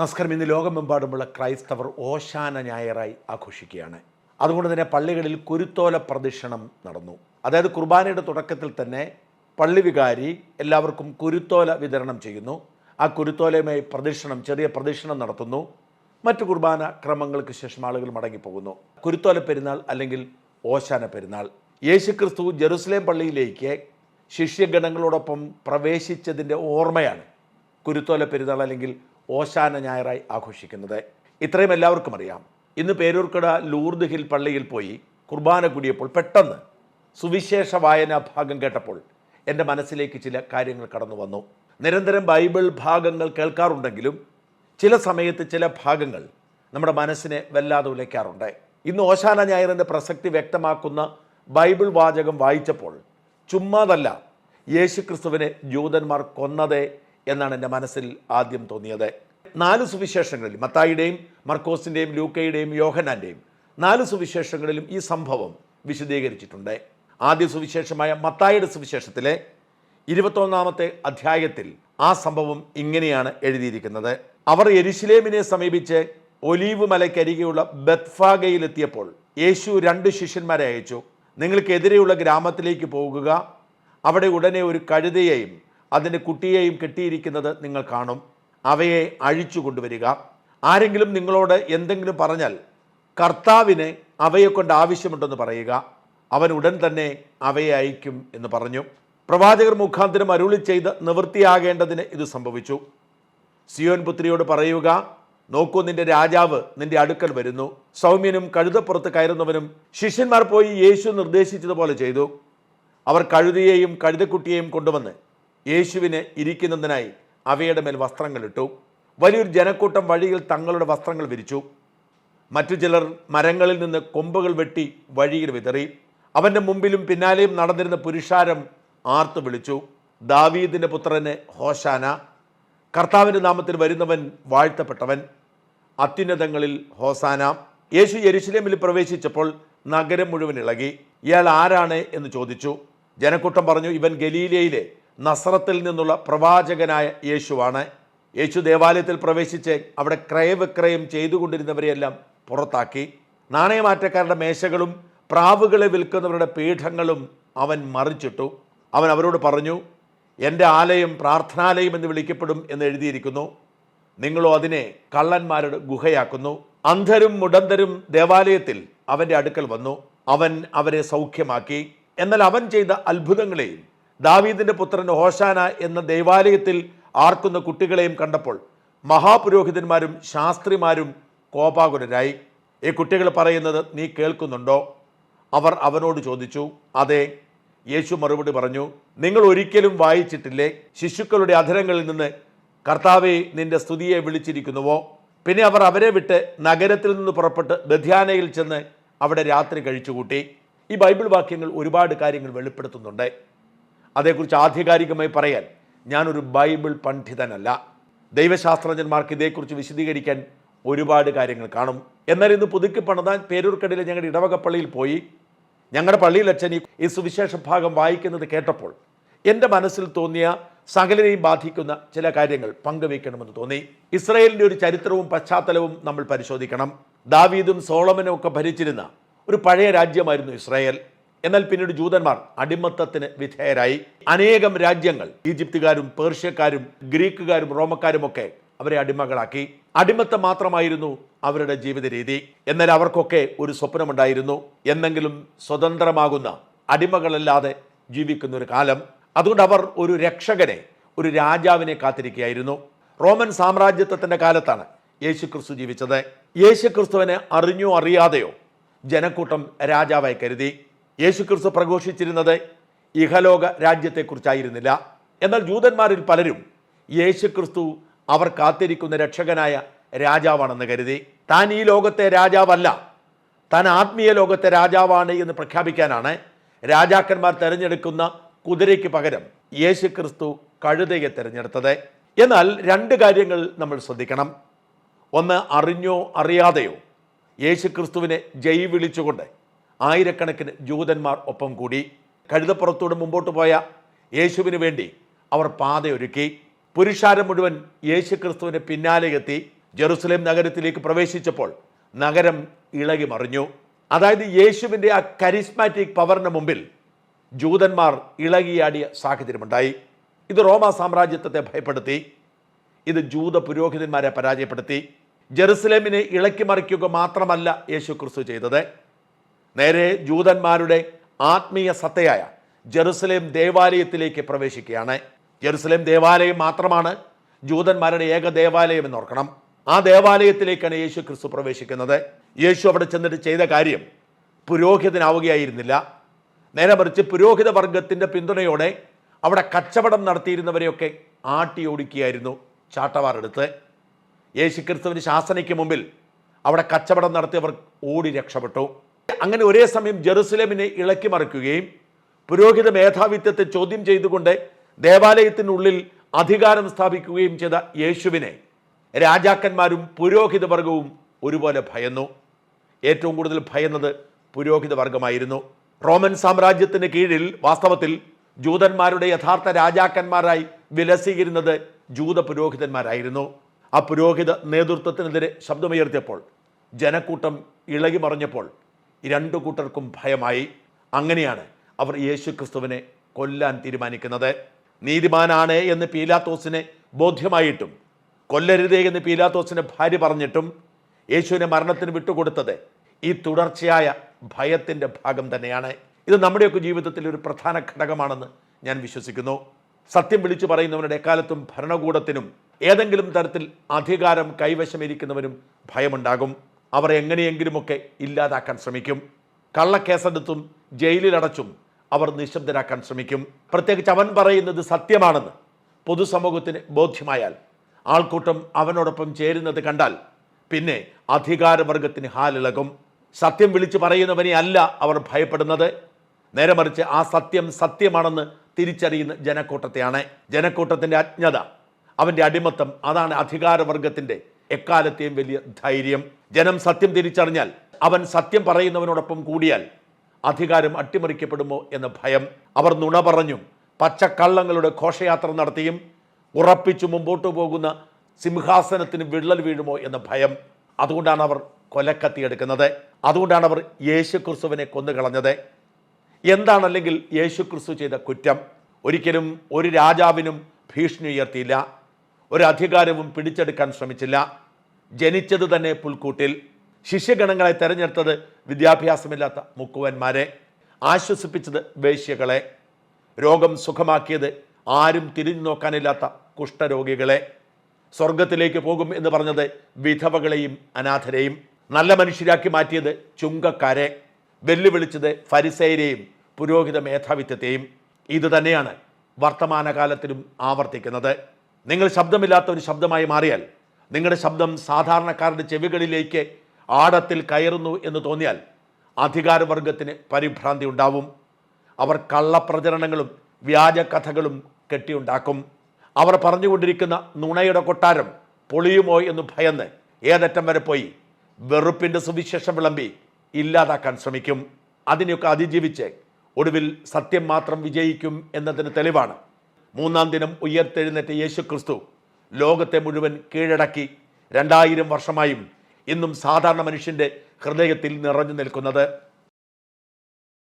നമസ്കാരം ഇന്ന് ലോകമെമ്പാടുമുള്ള ക്രൈസ്തവർ ഓശാന ഞായറായി ആഘോഷിക്കുകയാണ്. അതുകൊണ്ട് തന്നെ പള്ളികളിൽ കുരുത്തോല പ്രദക്ഷിണം നടന്നു. അതായത് കുർബാനയുടെ തുടക്കത്തിൽ തന്നെ പള്ളി വികാരി എല്ലാവർക്കും കുരുത്തോല വിതരണം ചെയ്യുന്നു. ആ കുരുത്തോലയുമായി പ്രദക്ഷിണം ചെറിയ പ്രദക്ഷിണം നടത്തുന്നു. മറ്റു കുർബാന ക്രമങ്ങൾക്ക് ശേഷം ആളുകൾ മടങ്ങിപ്പോകുന്നു. കുരുത്തോല പെരുന്നാൾ അല്ലെങ്കിൽ ഓശാന പെരുന്നാൾ. യേശുക്രിസ്തു ജെറുസലേം പള്ളിയിലേക്ക് ശിഷ്യഗണങ്ങളോടൊപ്പം പ്രവേശിച്ചതിന്റെ ഓർമ്മയാണ്. കുരുത്തോല പെരുന്നാൾ അല്ലെങ്കിൽ ഓശാന ഞായറായി ആഘോഷിക്കുന്നത്. ഇത്രയും എല്ലാവർക്കും അറിയാം. ഇന്ന് പേരൂർക്കട ലൂർദ് ഹിൽ പള്ളിയിൽ പോയി കുർബാന കൂടിയപ്പോൾ പെട്ടെന്ന് സുവിശേഷ വായനാ ഭാഗം കേട്ടപ്പോൾ എന്റെ മനസ്സിലേക്ക് ചില കാര്യങ്ങൾ കടന്നു വന്നു. നിരന്തരം ബൈബിൾ ഭാഗങ്ങൾ കേൾക്കാറുണ്ടെങ്കിലും ചില സമയത്ത് ചില ഭാഗങ്ങൾ നമ്മുടെ മനസ്സിനെ വല്ലാതെ ഉലയ്ക്കാറുണ്ട്. ഇന്ന് ഓശാന ഞായറിന്റെ പ്രസക്തി വ്യക്തമാക്കുന്ന ബൈബിൾ വാചകം വായിച്ചപ്പോൾ ചുമ്മാതല്ല യേശുക്രിസ്തുവിനെ ജൂതന്മാർ കൊന്നതേ എന്നാണ് എന്റെ മനസ്സിൽ ആദ്യം തോന്നിയത്. നാല് സുവിശേഷങ്ങളിൽ മത്തായിയുടെയും മർക്കോസിന്റെയും ലൂക്കയുടെയും യോഹനാന്റെയും നാല് സുവിശേഷങ്ങളിലും ഈ സംഭവം വിശദീകരിച്ചിട്ടുണ്ട്. ആദ്യ സുവിശേഷമായ മത്തായിയുടെ സുവിശേഷത്തിലെ ഇരുപത്തൊന്നാമത്തെ അധ്യായത്തിൽ ആ സംഭവം ഇങ്ങനെയാണ് എഴുതിയിരിക്കുന്നത്. അവർ എരുശിലേമിനെ സമീപിച്ച് ഒലീവ് മലയ്ക്കരികെയുള്ള ബത്ഫാഗയിലെത്തിയപ്പോൾ യേശു രണ്ട് ശിഷ്യന്മാരെ അയച്ചു. നിങ്ങൾക്കെതിരെയുള്ള ഗ്രാമത്തിലേക്ക് പോകുക. അവിടെ ഉടനെ ഒരു കഴുതയെയും അതിന്റെ കുട്ടിയെയും കെട്ടിയിരിക്കുന്നത് നിങ്ങൾ കാണും. അവയെ അഴിച്ചു കൊണ്ടുവരിക. ആരെങ്കിലും നിങ്ങളോട് എന്തെങ്കിലും പറഞ്ഞാൽ കർത്താവിന് അവയെ കൊണ്ട് ആവശ്യമുണ്ടെന്ന് പറയുക. അവൻ ഉടൻ തന്നെ അവയെ അയക്കും എന്ന് പറഞ്ഞു. പ്രവാചകർ മുഖാന്തരം അരുളി ചെയ്ത് നിവൃത്തിയാകേണ്ടതിന് ഇത് സംഭവിച്ചു. സിയോൻ പുത്രിയോട് പറയുക നോക്കൂ നിന്റെ രാജാവ് നിന്റെ അടുക്കൽ വരുന്നു. സൗമ്യനും കഴുതപ്പുറത്ത് കയറുന്നവനും ശിഷ്യന്മാർ പോയി യേശു നിർദ്ദേശിച്ചതുപോലെ ചെയ്തു. അവർ കഴുതിയെയും കഴുതക്കുട്ടിയെയും കൊണ്ടുവന്ന് യേശുവിന് ഇരിക്കുന്നതിനായി അവയുടെ മേൽ വസ്ത്രങ്ങൾ ഇട്ടു വലിയൊരു ജനക്കൂട്ടം വഴിയിൽ തങ്ങളുടെ വസ്ത്രങ്ങൾ വിരിച്ചു. മറ്റു ചിലർ മരങ്ങളിൽ നിന്ന് കൊമ്പുകൾ വെട്ടി വഴിയിൽ വിതറി. അവന്റെ മുമ്പിലും പിന്നാലെയും നടന്നിരുന്ന പുരുഷാരം ആർത്തു വിളിച്ചു. ദാവീദിന്റെ പുത്രന് ഹോശാന കർത്താവിന്റെ നാമത്തിൽ വരുന്നവൻ വാഴ്ത്തപ്പെട്ടവൻ അത്യുന്നതങ്ങളിൽ ഹോസാന യേശു യരിശിലേമിൽ പ്രവേശിച്ചപ്പോൾ നഗരം മുഴുവൻ ഇളകി. ഇയാൾ ആരാണ് എന്ന് ചോദിച്ചു. ജനക്കൂട്ടം പറഞ്ഞു ഇവൻ ഗലീലയിലെ നസ്രത്തിൽ നിന്നുള്ള പ്രവാചകനായ യേശുവാണ്. യേശു ദേവാലയത്തിൽ പ്രവേശിച്ച് അവിടെ ക്രയവിക്രയം ചെയ്തുകൊണ്ടിരുന്നവരെയെല്ലാം പുറത്താക്കി. നാണയമാറ്റക്കാരുടെ മേശകളും പ്രാവുകളെ വിൽക്കുന്നവരുടെ പീഠങ്ങളും അവൻ മറിച്ചിട്ടു. അവൻ അവരോട് പറഞ്ഞു എന്റെ ആലയം പ്രാർത്ഥനാലയം എന്ന് വിളിക്കപ്പെടും എന്ന് എഴുതിയിരിക്കുന്നു. നിങ്ങളോ അതിനെ കള്ളന്മാരുടെ ഗുഹയാക്കുന്നു. അന്ധരും മുടന്തരും ദേവാലയത്തിൽ അവന്റെ അടുക്കൽ വന്നു. അവൻ അവരെ സൗഖ്യമാക്കി. എന്നാൽ അവൻ ചെയ്ത അത്ഭുതങ്ങളെയും ദാവീദിന്റെ പുത്രൻ ഹോഷാന എന്ന ദൈവാലയത്തിൽ ആർക്കുന്ന കുട്ടികളെയും കണ്ടപ്പോൾ മഹാപുരോഹിതന്മാരും ശാസ്ത്രിമാരും കോപാകുലരായി. ഈ കുട്ടികൾ പറയുന്നത് നീ കേൾക്കുന്നുണ്ടോ? അവർ അവനോട് ചോദിച്ചു അതെ. യേശു മറുപടി പറഞ്ഞു നിങ്ങൾ ഒരിക്കലും വായിച്ചിട്ടില്ലേ? ശിശുക്കളുടെ അധരങ്ങളിൽ നിന്ന് കർത്താവെ നിന്റെ സ്തുതിയെ വിളിച്ചിരിക്കുന്നുവോ? പിന്നെ അവർ അവരെ വിട്ട് നഗരത്തിൽ നിന്ന് പുറപ്പെട്ട് ബധ്യാനയിൽ ചെന്ന് അവിടെ രാത്രി കഴിച്ചുകൂട്ടി. ഈ ബൈബിൾ വാക്യങ്ങൾ ഒരുപാട് കാര്യങ്ങൾ വെളിപ്പെടുത്തുന്നുണ്ട്. അതേക്കുറിച്ച് ആധികാരികമായി പറയാൻ ഞാനൊരു ബൈബിൾ പണ്ഡിതനല്ല. ദൈവശാസ്ത്രജ്ഞന്മാർക്ക് ഇതേക്കുറിച്ച് വിശദീകരിക്കാൻ ഒരുപാട് കാര്യങ്ങൾ കാണും. എന്നാൽ ഇന്ന് പുതുക്കി പണിതാൻ പേരൂർക്കടയിലെ ഞങ്ങളുടെ ഇടവക പള്ളിയിൽ പോയി. ഞങ്ങളുടെ പള്ളിയിൽ അച്ഛൻ ഈ- സുവിശേഷ ഭാഗം വായിക്കുന്നത് കേട്ടപ്പോൾ എന്റെ മനസ്സിൽ തോന്നിയ സകലരെയും ബാധിക്കുന്ന ചില കാര്യങ്ങൾ പങ്കുവയ്ക്കണമെന്ന് തോന്നി. ഇസ്രയേലിന്റെ ഒരു ചരിത്രവും പശ്ചാത്തലവും നമ്മൾ പരിശോധിക്കണം. ദാവീദും സോളമനും ഒക്കെ ഭരിച്ചിരുന്ന ഒരു പഴയ രാജ്യമായിരുന്നു ഇസ്രായേൽ. എന്നാൽ പിന്നീട് ജൂതന്മാർ അടിമത്തത്തിന് വിധേയരായി. അനേകം രാജ്യങ്ങൾ ഈജിപ്തുകാരും പേർഷ്യക്കാരും ഗ്രീക്കുകാരും റോമക്കാരും ഒക്കെ അവരെ അടിമകളാക്കി. അടിമത്തം മാത്രമായിരുന്നു അവരുടെ ജീവിത രീതി എന്നാൽ അവർക്കൊക്കെ ഒരു സ്വപ്നമുണ്ടായിരുന്നു. എന്നെങ്കിലും സ്വതന്ത്രമാകുന്ന അടിമകളല്ലാതെ ജീവിക്കുന്ന ഒരു കാലം. അതുകൊണ്ട് അവർ ഒരു രക്ഷകനെ ഒരു രാജാവിനെ കാത്തിരിക്കുകയായിരുന്നു. റോമൻ സാമ്രാജ്യത്വത്തിന്റെ കാലത്താണ് യേശുക്രിസ്തു ജീവിച്ചത്. യേശുക്രിസ്തുവിനെ അറിഞ്ഞോ അറിയാതെയോ ജനക്കൂട്ടം രാജാവായി കരുതി. യേശുക്രിസ്തു പ്രഘോഷിച്ചിരുന്നത് ഇഹലോക രാജ്യത്തെക്കുറിച്ചായിരുന്നില്ല. എന്നാൽ ജൂതന്മാരിൽ പലരും യേശുക്രിസ്തു അവർ കാത്തിരിക്കുന്ന രക്ഷകനായ രാജാവാണെന്ന് കരുതി. താൻ ഈ ലോകത്തെ രാജാവല്ല. താൻ ആത്മീയ ലോകത്തെ രാജാവാണ് എന്ന് പ്രഖ്യാപിക്കാനാണ് രാജാക്കന്മാർ തിരഞ്ഞെടുക്കുന്ന കുതിരയ്ക്ക് പകരം യേശുക്രിസ്തു കഴുതയെ തിരഞ്ഞെടുത്തത്. എന്നാൽ രണ്ട് കാര്യങ്ങൾ നമ്മൾ ശ്രദ്ധിക്കണം. ഒന്ന് അറിഞ്ഞോ അറിയാതെയോ യേശുക്രിസ്തുവിനെ ജയ് വിളിച്ചുകൊണ്ട് ആയിരക്കണക്കിന് ജൂതന്മാർ ഒപ്പം കൂടി കഴുതപ്പുറത്തൂടെ മുമ്പോട്ട് പോയ യേശുവിന് വേണ്ടി അവർ പാതയൊരുക്കി. പുരുഷാരം മുഴുവൻ യേശു ക്രിസ്തുവിന് പിന്നാലെ എത്തി. ജെറുസലേം നഗരത്തിലേക്ക് പ്രവേശിച്ചപ്പോൾ നഗരം ഇളകി മറിഞ്ഞു. അതായത് യേശുവിന്റെ ആ കരിസ്മാറ്റിക് പവറിന് മുമ്പിൽ ജൂതന്മാർ ഇളകിയാടിയ സാഹചര്യമുണ്ടായി. ഇത് റോമ സാമ്രാജ്യത്വത്തെ ഭയപ്പെടുത്തി. ഇത് ജൂത പുരോഹിതന്മാരെ പരാജയപ്പെടുത്തി. ജെറുസലേമിനെ ഇളക്കി മറിക്കുക മാത്രമല്ല യേശു ക്രിസ്തു ചെയ്തത്. നേരെ ജൂതന്മാരുടെ ആത്മീയ സത്തയായ ജെറുസലേം ദേവാലയത്തിലേക്ക് പ്രവേശിക്കുകയാണ്. ജെറുസലേം ദേവാലയം മാത്രമാണ് ജൂതന്മാരുടെ ഏക ദേവാലയം എന്ന് ഓർക്കണം ആ ദേവാലയത്തിലേക്കാണ് യേശു ക്രിസ്തു പ്രവേശിക്കുന്നത്. യേശു അവിടെ ചെന്നിട്ട് ചെയ്ത കാര്യം പുരോഹിതനാവുകയായിരുന്നില്ല. നേരെ മറിച്ച് പുരോഹിത വർഗത്തിന്റെ പിന്തുണയോടെ അവിടെ കച്ചവടം നടത്തിയിരുന്നവരെയൊക്കെ ആട്ടി ഓടിക്കുകയായിരുന്നു ചാട്ടവാറെടുത്ത്. യേശു ക്രിസ്തുവിന് ശാസനയ്ക്ക് മുമ്പിൽ അവിടെ കച്ചവടം നടത്തിയവർ ഓടി രക്ഷപ്പെട്ടു. അങ്ങനെ ഒരേ സമയം ജെറുസലേമിനെ ഇളക്കി മറിക്കുകയും പുരോഹിത മേധാവിത്വത്തെ ചോദ്യം ചെയ്തുകൊണ്ട് ദേവാലയത്തിനുള്ളിൽ അധികാരം സ്ഥാപിക്കുകയും ചെയ്ത യേശുവിനെ രാജാക്കന്മാരും പുരോഹിത വർഗവും ഒരുപോലെ ഭയന്നു. ഏറ്റവും കൂടുതൽ ഭയന്നത് പുരോഹിത വർഗമായിരുന്നു റോമൻ സാമ്രാജ്യത്തിന് കീഴിൽ വാസ്തവത്തിൽ ജൂതന്മാരുടെ യഥാർത്ഥ രാജാക്കന്മാരായി വിലസിയിരുന്നത് ജൂത പുരോഹിതന്മാരായിരുന്നു. ആ പുരോഹിത നേതൃത്വത്തിനെതിരെ ശബ്ദമുയർത്തിയപ്പോൾ ജനക്കൂട്ടം ഇളകി മറിഞ്ഞപ്പോൾ രണ്ടു കൂട്ടർക്കും ഭയമായി. അങ്ങനെയാണ് അവർ യേശു ക്രിസ്തുവിനെ കൊല്ലാൻ തീരുമാനിക്കുന്നത്. നീതിമാനാണ് എന്ന് പീലാത്തോസിനെ ബോധ്യമായിട്ടും കൊല്ലരുതേ എന്ന് പീലാത്തോസിന്റെ ഭാര്യ പറഞ്ഞിട്ടും യേശുവിനെ മരണത്തിന് വിട്ടുകൊടുത്തത് ഈ തുടർച്ചയായ ഭയത്തിന്റെ ഭാഗം തന്നെയാണ്. ഇത് നമ്മുടെയൊക്കെ ജീവിതത്തിൽ ഒരു പ്രധാന ഘടകമാണെന്ന് ഞാൻ വിശ്വസിക്കുന്നു. സത്യം വിളിച്ചു പറയുന്നവരുടെ എക്കാലത്തും ഭരണകൂടത്തിനും ഏതെങ്കിലും തരത്തിൽ അധികാരം കൈവശമിരിക്കുന്നവനും ഭയമുണ്ടാകും. അവർ എങ്ങനെയെങ്കിലുമൊക്കെ ഇല്ലാതാക്കാൻ ശ്രമിക്കും. കള്ളക്കേസെടുത്തും ജയിലിലടച്ചും അവർ നിശബ്ദരാക്കാൻ ശ്രമിക്കും. പ്രത്യേകിച്ച് അവൻ പറയുന്നത് സത്യമാണെന്ന് പൊതുസമൂഹത്തിന് ബോധ്യമായാൽ ആൾക്കൂട്ടം അവനോടൊപ്പം ചേരുന്നത് കണ്ടാൽ പിന്നെ അധികാരവർഗത്തിന് ഹാലിളകും. സത്യം വിളിച്ചു പറയുന്നവനെ അല്ല അവർ ഭയപ്പെടുന്നത്. നേരെ മറിച്ച് ആ സത്യം സത്യമാണെന്ന് തിരിച്ചറിയുന്ന ജനക്കൂട്ടത്തെയാണ്. ജനക്കൂട്ടത്തിന്റെ അജ്ഞത അവന്റെ അടിമത്തം അതാണ് അധികാരവർഗത്തിന്റെ എക്കാലത്തെയും വലിയ ധൈര്യം. ജനം സത്യം തിരിച്ചറിഞ്ഞാൽ അവൻ സത്യം പറയുന്നവനോടൊപ്പം കൂടിയാൽ അധികാരം അട്ടിമറിക്കപ്പെടുമോ എന്ന ഭയം അവർ നുണ പറഞ്ഞും പച്ചക്കള്ളങ്ങളുടെ ഘോഷയാത്ര നടത്തിയും ഉറപ്പിച്ചു മുമ്പോട്ട് പോകുന്ന സിംഹാസനത്തിന് വിള്ളൽ വീഴുമോ എന്ന ഭയം. അതുകൊണ്ടാണ് അവർ കൊലക്കത്തിയെടുക്കുന്നത് അതുകൊണ്ടാണ് അവർ യേശു ക്രിസ്തുവിനെ കൊന്നുകളഞ്ഞത്. എന്താണല്ലെങ്കിൽ യേശു ക്രിസ്തു ചെയ്ത കുറ്റം? ഒരിക്കലും ഒരു രാജാവിനും ഭീഷണി ഉയർത്തിയില്ല. ഒരു അധികാരവും പിടിച്ചെടുക്കാൻ ശ്രമിച്ചില്ല. ജനിച്ചത് തന്നെ പുൽക്കൂട്ടിൽ. ശിഷ്യഗണങ്ങളെ തെരഞ്ഞെടുത്തത് വിദ്യാഭ്യാസമില്ലാത്ത മുക്കുവന്മാരെ. ആശ്വസിപ്പിച്ചത് വേശ്യകളെ. രോഗം സുഖമാക്കിയത് ആരും തിരിഞ്ഞു നോക്കാനില്ലാത്ത കുഷ്ഠരോഗികളെ. സ്വർഗത്തിലേക്ക് പോകും എന്ന് പറഞ്ഞത് വിധവകളെയും അനാഥരെയും. നല്ല മനുഷ്യരാക്കി മാറ്റിയത് ചുങ്കക്കാരെ. വെല്ലുവിളിച്ചത് ഫരിസേരെയും പുരോഹിത മേധാവിത്വത്തെയും. ഇത് തന്നെയാണ് വർത്തമാനകാലത്തിലും ആവർത്തിക്കുന്നത്. നിങ്ങൾ ശബ്ദമില്ലാത്ത ഒരു ശബ്ദമായി മാറിയാൽ നിങ്ങളുടെ ശബ്ദം സാധാരണക്കാരുടെ ചെവികളിലേക്ക് ആഴത്തിൽ കയറുന്നു എന്ന് തോന്നിയാൽ അധികാരവർഗത്തിന് പരിഭ്രാന്തി ഉണ്ടാവും. അവർ കള്ളപ്രചരണങ്ങളും വ്യാജ കഥകളും കെട്ടിയുണ്ടാക്കും. അവർ പറഞ്ഞുകൊണ്ടിരിക്കുന്ന നുണയുടെ കൊട്ടാരം പൊളിയുമോ എന്ന് ഭയന്ന് ഏതറ്റം വരെ പോയി വെറുപ്പിന്റെ സുവിശേഷം വിളമ്പി ഇല്ലാതാക്കാൻ ശ്രമിക്കും. അതിനെയൊക്കെ അതിജീവിച്ച് ഒടുവിൽ സത്യം മാത്രം വിജയിക്കും എന്നതിന് തെളിവാണ്. മൂന്നാം ദിനം ഉയർത്തെഴുന്നേറ്റ യേശു ക്രിസ്തു ലോകത്തെ മുഴുവൻ കീഴടക്കി രണ്ടായിരം വർഷമായും ഇന്നും സാധാരണ മനുഷ്യന്റെ ഹൃദയത്തിൽ നിറഞ്ഞു നിൽക്കുന്നത്